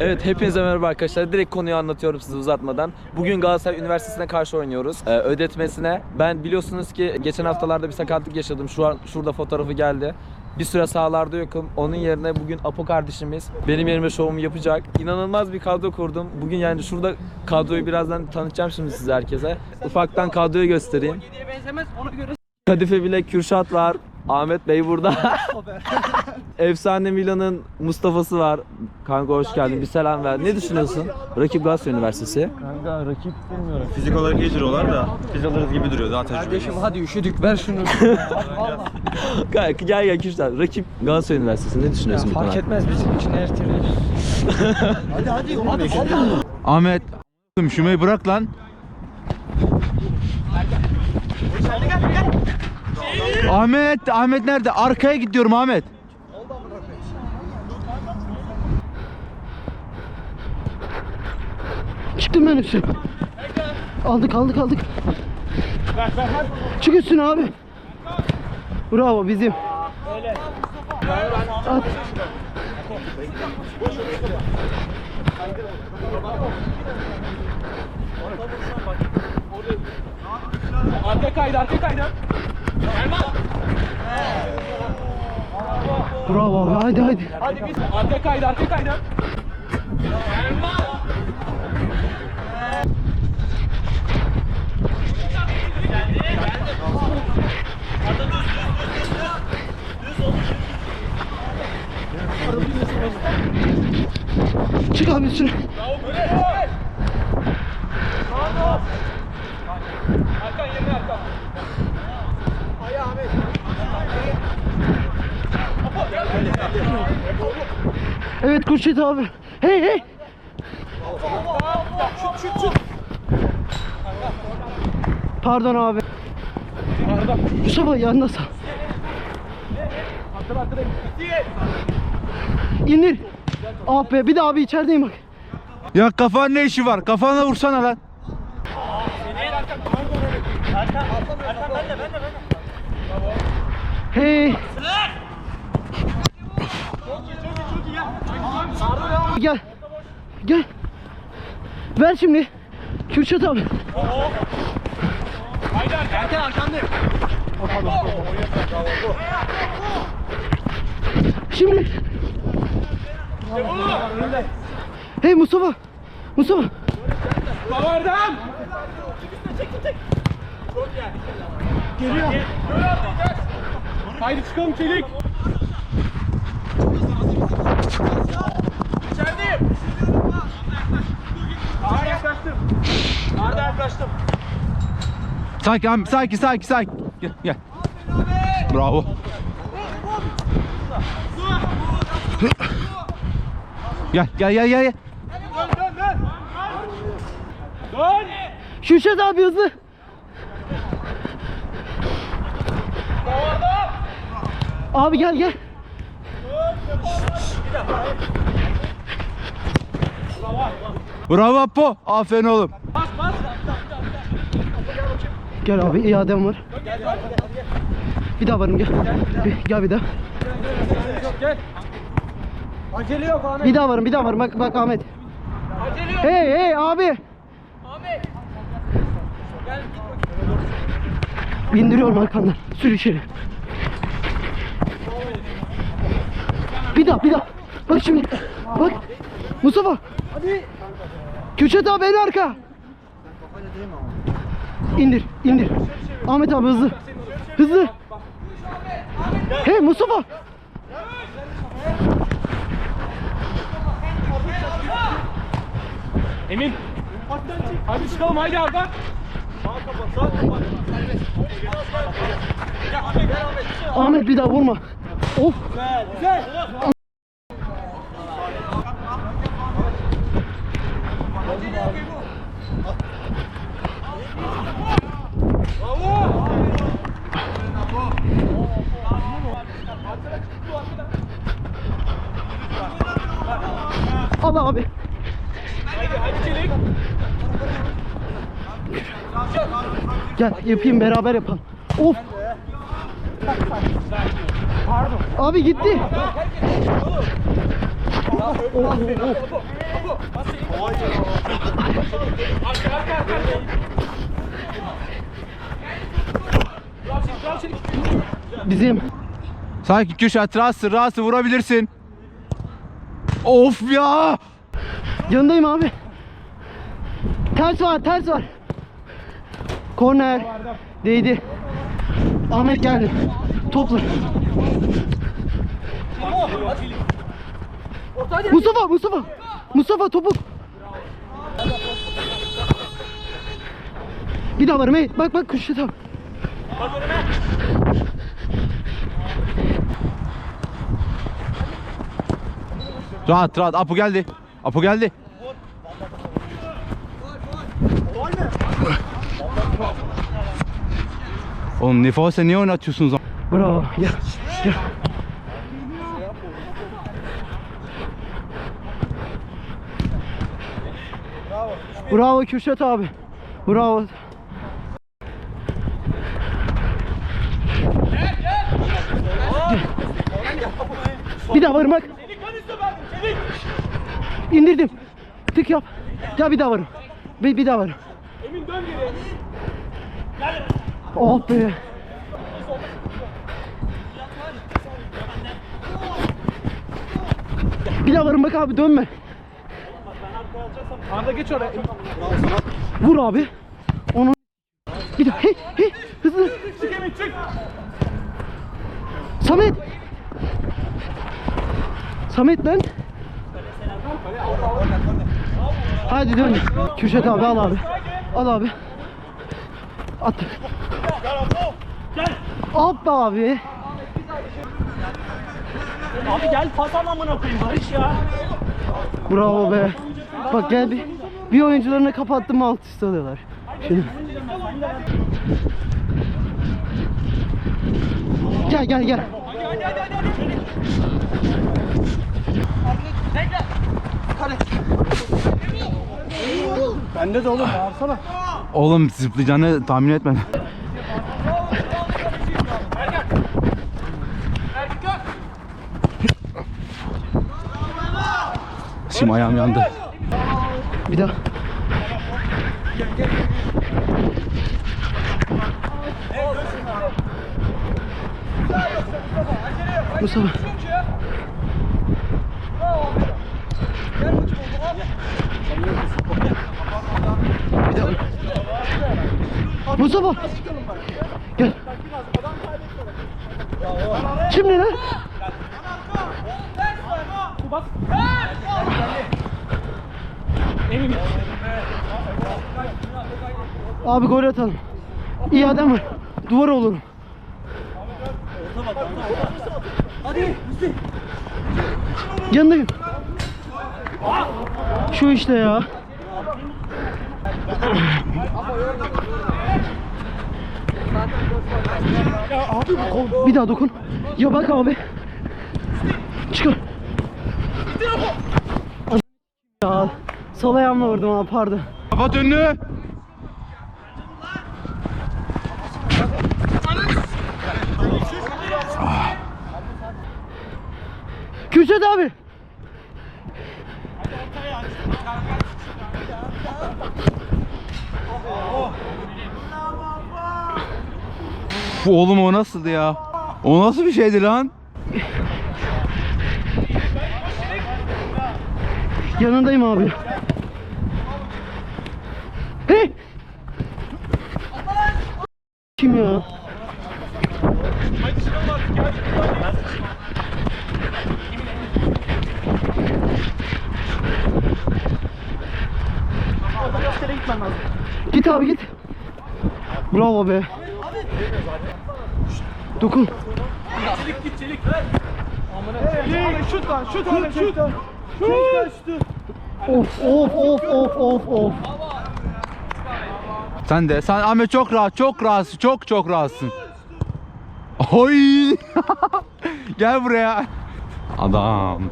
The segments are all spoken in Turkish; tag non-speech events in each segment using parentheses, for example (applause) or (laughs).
Evet hepinize merhaba arkadaşlar. Direkt konuyu anlatıyorum size uzatmadan. Bugün Galatasaray Üniversitesi'ne karşı oynuyoruz. Ee, ödetmesine. Ben biliyorsunuz ki geçen haftalarda bir sakatlık yaşadım. Şu an şurada fotoğrafı geldi. Bir süre sahalarda yokum. Onun yerine bugün Apo kardeşimiz benim yerime şovumu yapacak. İnanılmaz bir kadro kurdum. Bugün yani şurada kadroyu birazdan tanıtacağım şimdi size herkese. Ufaktan kadroyu göstereyim. Kadife Bilek Kürşat var. Ahmet Bey burada. (laughs) (laughs) Efsane Milan'ın Mustafa'sı var. Kanka hoş geldin. Bir selam ver. Ne düşünüyorsun? Rakip Galatasaray Üniversitesi. Kanka rakip bilmiyorum. Fizik olarak iyi duruyorlar da biz alırız gibi duruyor daha tecrübeli. Kardeşim hadi üşüdük ver şunu. (laughs) Gel gel, gel Kürşat. Rakip Galatasaray Üniversitesi. Ne düşünüyorsun bu Fark hakkında? etmez bizim için her türlü. Ahmet şumayı bırak lan. Ahmet, Ahmet nerede? Arkaya gidiyorum Ahmet. Çıktım ben üstüne. Aldık aldık aldık. Çık üstüne abi. Bravo bizim. At. Arka kaydı arka kaydı. Bravo abi haydi haydi. Hadi biz arka kaydı arka kaydı. Çık abi üstüne. Evet Kurşet abi. Hey hey. Pardon abi. Pardon. Mustafa yanına sal. İndir. Ah be bir de abi içerideyim bak. Ya kafan ne işi var? Kafana vursana lan. Hey. Gel. Gel. Ver şimdi. Kürşat abi. Haydi arkan arkanda. Şimdi. Hey Mustafa. Mustafa. Bavardan. Geliyor. Haydi çıkalım çelik. İçerideyim. Daha yaklaştım. Daha da yaklaştım. Sakin Ahmet, sakin, sakin, sakin. Gel, gel. Bravo. Gel, gel, gel, gel. gel. Dön dön dön. Dön. Kürşat abi hızlı. Abi gel gel. Bravo Apo. Aferin oğlum. Gel abi iadem var. Bir daha varım gel. Bir, gel bir daha. Gel. Acele yok Ahmet. Bir daha varım bir daha varım bak bak Ahmet. Acele yok. Hey hey abi. Ahmet. Bindiriyorum arkandan. Sür içeri. Bir daha bir daha. Bak şimdi. Bak. Mustafa. Hadi. Kürşat abi en arka. İndir indir. Ahmet abi hızlı. Hızlı. Hey Mustafa. Emin. Hadi çıkalım haydi Arda. Ahmet bir daha vurma. Of. Güzel. Al abi. Hadi çelik. Gel yapayım beraber yapalım. Of. Abi gitti. Bizim. Sakin Kürşat rahatsın rahatsın vurabilirsin. Of ya. Yanındayım abi. Ters var, ters var. Korner. Değdi. Ahmet geldi. Topla. Mustafa, Mustafa. Mustafa topu. Bir daha var Mehmet. Bak bak Kürşat abi. Rahat rahat Apo geldi. Apo geldi. Oğlum Nifo sen niye oynatıyorsunuz? Bravo. Gel. Gel. Bravo Kürşat abi. Bravo. Bir daha varım bak. İndirdim. Tık yap. Ya bir daha varım. Bir, bir daha varım. Emin dön geri. Oh be. Bir daha varım bak abi dönme. Arda geç oraya. Vur abi. Onu bir daha hey hey hızlı. Çık Emin çık. Samet. Samet lan. Hadi dön. Kürşat abi al abi. Al abi. At. Be abi. Abi gel pas al amına koyayım Barış ya. Bravo be. Bak gel bir. Bir oyuncularını kapattım alt üst alıyorlar. Şimdi. Gel gel gel. Bende de oğlum bağırsana. Oğlum zıplayacağını tahmin etmedim. Şimdi ayağım yandı. Bir daha. Mustafa. Mustafa. Gel. Şimdi lan. Abi gol atalım. İyi adam var. Duvar olurum. Yanındayım. Şu işte ya. Bir daha dokun. Ya bak abi. Çıkar. Ya sol ayağımla vurdum abi pardon. Kapat önünü. Kürşat abi. Uf, oğlum o nasıldı ya? O nasıl bir şeydi lan? Yanındayım abi. Hey! Kim ya? Git abi git. Bravo be. Dokun. Çelik git çelik. Şut lan şut lan şut. Şut. Of of of of of of. Sen de. Sen Ahmet çok rahat, çok rahatsın, çok çok rahatsın. Oy! (laughs) Gel buraya. Adam.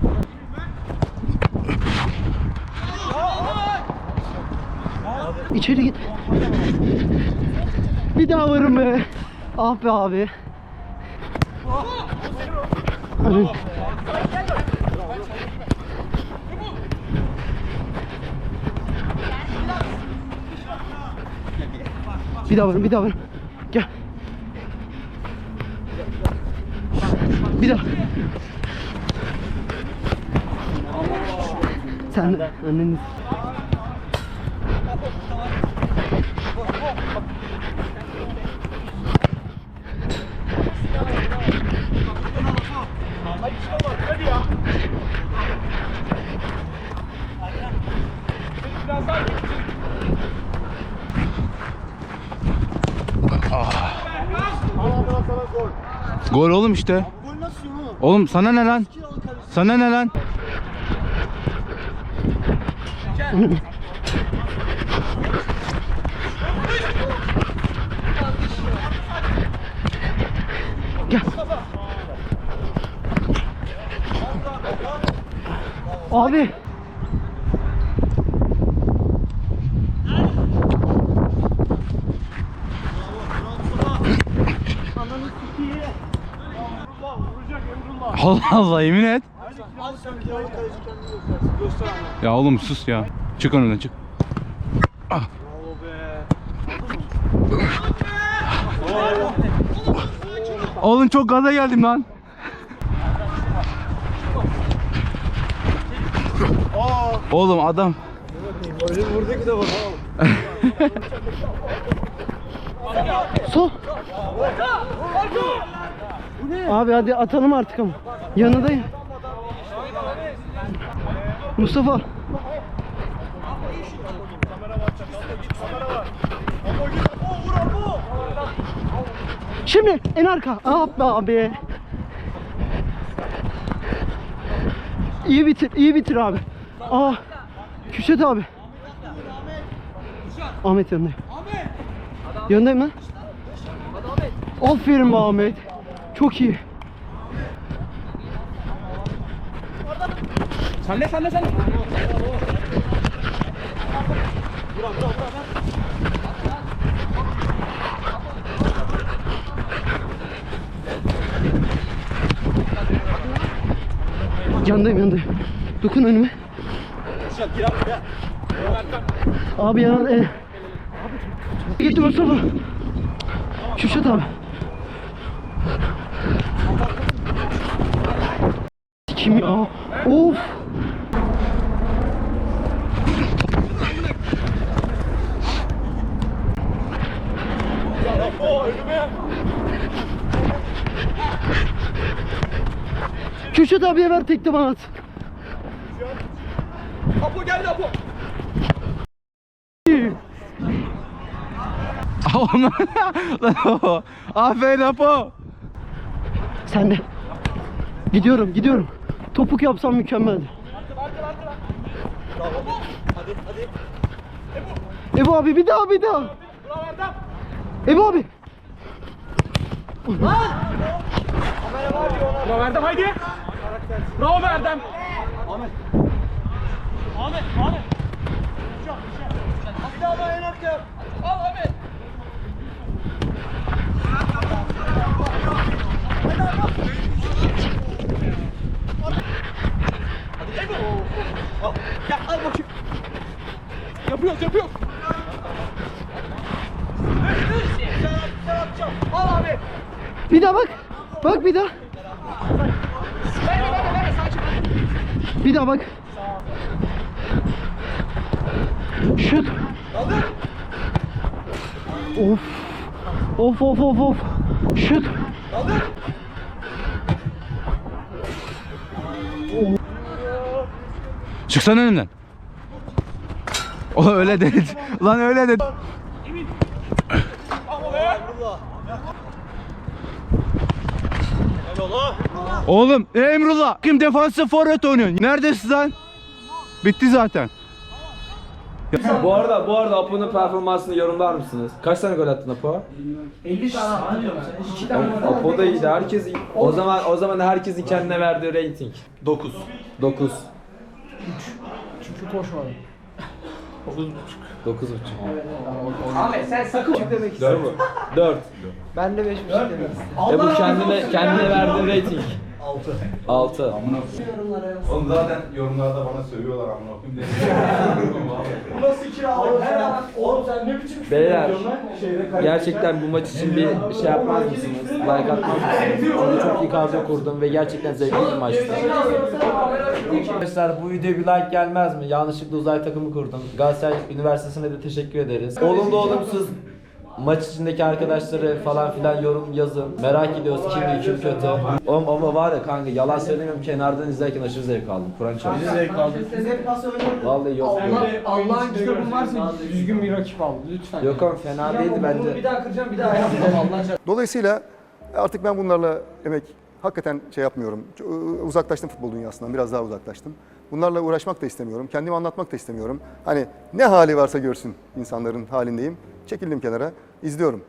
İçeri git. Bir daha varım be. Ah be abi. Hadi. Bir daha vurun, bir daha vurun. Gel. Bir daha. Sen anneniz. Gol oğlum işte. Oğlum sana ne lan? Sana ne lan? Gel. Abi. Allah Allah yemin et. Ya oğlum sus ya. Çık önünden çık. Ah. Oğlum çok gaza geldim lan. Oğlum adam Sol. Abi hadi atalım artık ama. Yanındayım. Mustafa. Şimdi en arka. Be abi. İyi bitir, iyi bitir abi. Ah. Küşet abi. Ahmet yanındayım. Yanındayım lan. Aferin be Ahmet. Çok iyi. Sende sende sende. Yanındayım yanındayım. Dokun önüme. Abi yanında. E... Gitti Mustafa. Kürşat abi. Kim ya? Of. Kürşat abiye ver tekte bana at. Apo geldi Apo. Lan. Aferin Apo. Sen de. Gidiyorum, gidiyorum. Topuk yapsam mükemmeldi. Ebu abi bir daha bir daha. Ebu abi. Bravo Erdem haydi. Bravo Erdem. Ahmet. Ahmet. Ahmet. Bir daha daha en arkaya. Al Ahmet. Gel al bakayım. Yapıyoruz yapıyoruz. Bir daha bak. Bak bir daha. Bir daha bak. Şut. Of. Of of of of. Şut. Çıksana önümden. O öyle dedi. Lan öyle dedi. Oğlum Emrullah kim defansif forvet oynuyorsun? Neredesin lan? Bitti zaten. Bu arada bu arada Apo'nun performansını yorumlar mısınız? Kaç tane gol attın Apo? 50 tane. 2 tane. Apo da iyiydi. Herkes iyi. O zaman o zaman herkesin kendine verdiği rating. 9. 9. Çünkü koşmadı. 9.5. Ahmet sen sakın demek istiyorsun. 4 mu? 4. Ben de 5 demek istedim. E bu kendine kendine verdiği rating. 6. 6. Oğlum zaten yorumlarda bana sövüyorlar amına koyayım (laughs) Burası kira oğlum sen. Oğlum sen ne biçim Beyler gerçekten bu maç için bir bir şey yapmaz mısınız? Like atmaz mısınız? Çünkü çok iyi kadro kurdum ve gerçekten zevkli bir maçtı. Arkadaşlar bu videoya bir like gelmez mi? Yanlışlıkla uzay takımı kurdum. Galatasaray Üniversitesi'ne de teşekkür ederiz. Olumlu olumsuz maç içindeki arkadaşları falan filan yorum yazın. Merak ediyoruz kim iyi kim kötü. Oğlum ama var ya kanka yalan söylemiyorum kenardan izlerken aşırı zevk aldım. Kur'an çarpsın. zevk aldık. Vallahi yok. Allah, Allah'ın kitabın varsa düzgün bir rakip al lütfen. Yok oğlum fena değildi bence. Bir daha kıracağım bir daha yapacağım Allah aşkına. Dolayısıyla artık ben bunlarla emek hakikaten şey yapmıyorum. Uzaklaştım futbol dünyasından, biraz daha uzaklaştım. Bunlarla uğraşmak da istemiyorum, kendimi anlatmak da istemiyorum. Hani ne hali varsa görsün insanların halindeyim. Çekildim kenara, izliyorum.